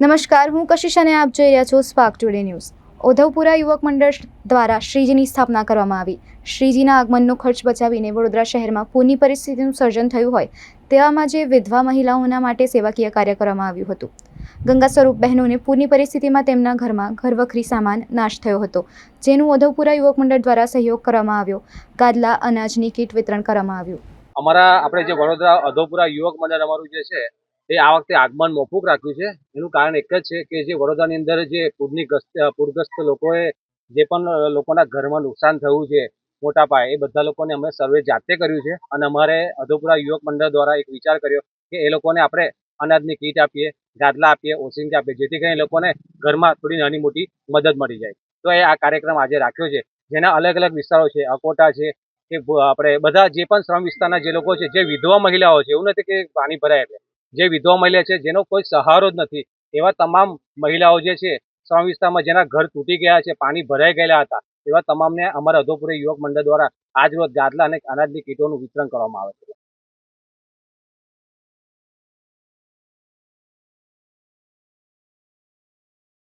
નમસ્કાર, હું કશિશ અને આપ જોઈ રહ્યા છો સ્પાર્ક ટુડે ન્યૂઝ ઓધવપુરા યુવક મંડળ દ્વારા શ્રીજીની સ્થાપના કરવામાં આવી. શ્રીજીના આગમનનો ખર્ચ બચાવીને વડોદરા શહેરમાં પૂરની પરિસ્થિતિનું સર્જન થયું હોય, તેવામાં જે વિધવા મહિલાઓના માટે સેવાકીય કાર્ય કરવામાં આવ્યું હતું. ગંગા સ્વરૂપ બહેનોને પૂરની પરિસ્થિતિમાં તેમના ઘરમાં ઘરવખરી સામાન નાશ થયો હતો, જેનું ઓધવપુરા યુવક મંડળ દ્વારા સહયોગ કરવામાં આવ્યો. ગાદલા અનાજની કીટ વિતરણ કરવામાં આવ્યું. અમારા, આપણે જે વડોદરા અધોપુરા યુવક મંડળ અમારું જે છે એ આ વખતે આગમન મોકૂફ રાખ્યું છે. એનું કારણ એક જ છે કે જે વડોદરાની અંદર જે પૂરની ગ્રસ્ત, પૂરગ્રસ્ત લોકોએ જે પણ લોકોના ઘરમાં નુકસાન થયું છે, મોટા પાયે, એ બધા લોકોને અમે સર્વે જાતે કર્યું છે. અને અમારે અધોપુરા યુવક મંડળ દ્વારા એક વિચાર કર્યો કે એ લોકોને આપણે અનાજની કીટ આપીએ, ગાદલા આપીએ ઓસિંગ આપીએ, જેથી કરીને લોકોને ઘરમાં થોડી નાની મોટી મદદ મળી જાય. તો એ આ કાર્યક્રમ આજે રાખ્યો છે. જેના અલગ અલગ વિસ્તારો છે, અકોટા છે, કે આપણે બધા જે પણ શ્રમ વિસ્તારના જે લોકો છે, જે વિધવા મહિલાઓ છે, એવું નથી કે પાણી ભરાય એટલે. જે વિધવા મહિલા છે, જેનો કોઈ સહારો જ નથી. એવા તમામ મહિલાઓ જે છે સ્વામી વિસ્તારમાં જેના ઘર તૂટી ગયા છે, પાણી ભરાઈ ગયેલા હતા, એવા તમામને અમારા અધોપુરી યુવક મંડળ દ્વારા આજ રોજ ગાદલા અને અનાજની કીટોનું વિતરણ કરવામાં આવે છે.